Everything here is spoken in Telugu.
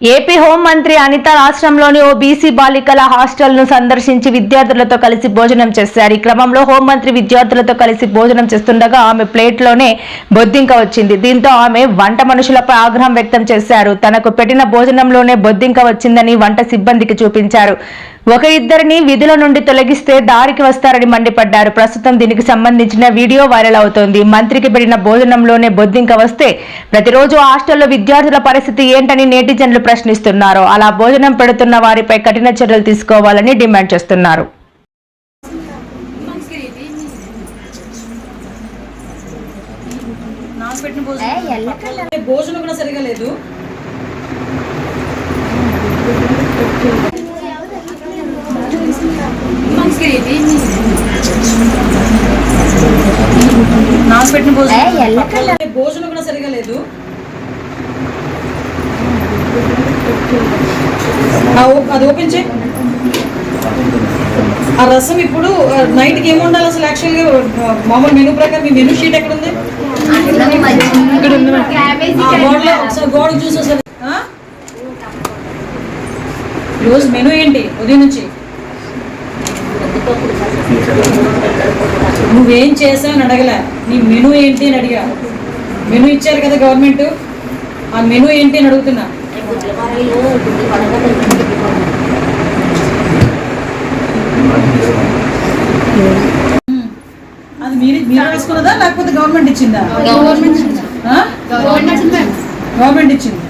ఏపీ హోంమంత్రి అనిత రాష్ట్రంలోని ఓ బీసీ బాలికల హాస్టల్ను సందర్శించి విద్యార్థులతో కలిసి భోజనం చేశారు. ఈ క్రమంలో హోంమంత్రి విద్యార్థులతో కలిసి భోజనం చేస్తుండగా ఆమె ప్లేట్లోనే బొద్దింక వచ్చింది. దీంతో ఆమె వంట మనుషులపై ఆగ్రహం వ్యక్తం చేశారు. తనకు పెట్టిన భోజనంలోనే బొద్దింక వచ్చిందని వంట సిబ్బందికి చూపించారు. ఒక ఇద్దరిని విధుల నుండి తొలగిస్తే దారికి వస్తారని మండిపడ్డారు. ప్రస్తుతం దీనికి సంబంధించిన వీడియో వైరల్ అవుతోంది. మంత్రికి పెట్టిన భోజనంలోనే బొద్దింక వస్తే ప్రతిరోజు హాస్టల్లో విద్యార్థుల పరిస్థితి ఏంటని నేటిజన్లు ప్రశ్నిస్తున్నారు. అలా భోజనం పెడుతున్న వారిపై కఠిన చర్యలు తీసుకోవాలని డిమాండ్ చేస్తున్నారు. భోజనం కూడా సరిగా లేదు. పెట్టిన భోజనం భోజనం కూడా సరిగా లేదు. అది ఓపెన్ చేయి. ఆ రసం ఇప్పుడు నైట్కి ఏమి ఉండాలి అసలు యాక్చువల్గా మామూలు మెనూ ప్రకారం మీ మెనూ షీట్ ఎక్కడ ఉంది ఆ గోడలో ఒకసారి గోడ చూసి అసలు ఆ? ఈరోజు మెనూ ఏంటి? ఉదయం నుంచి? నువ్వేం చేసావని అడగలే. నీ మెనూ ఏంటి అని అడిగా. మెనూ ఇచ్చారు కదా గవర్నమెంట్. ఆ మెనూ ఏంటి అని అడుగుతున్నా. అది మీరు మీరు రాసుకున్నదా? లేకపోతే గవర్నమెంట్ ఇచ్చిందా? ఆ? గవర్నమెంట్ ఇచ్చింది.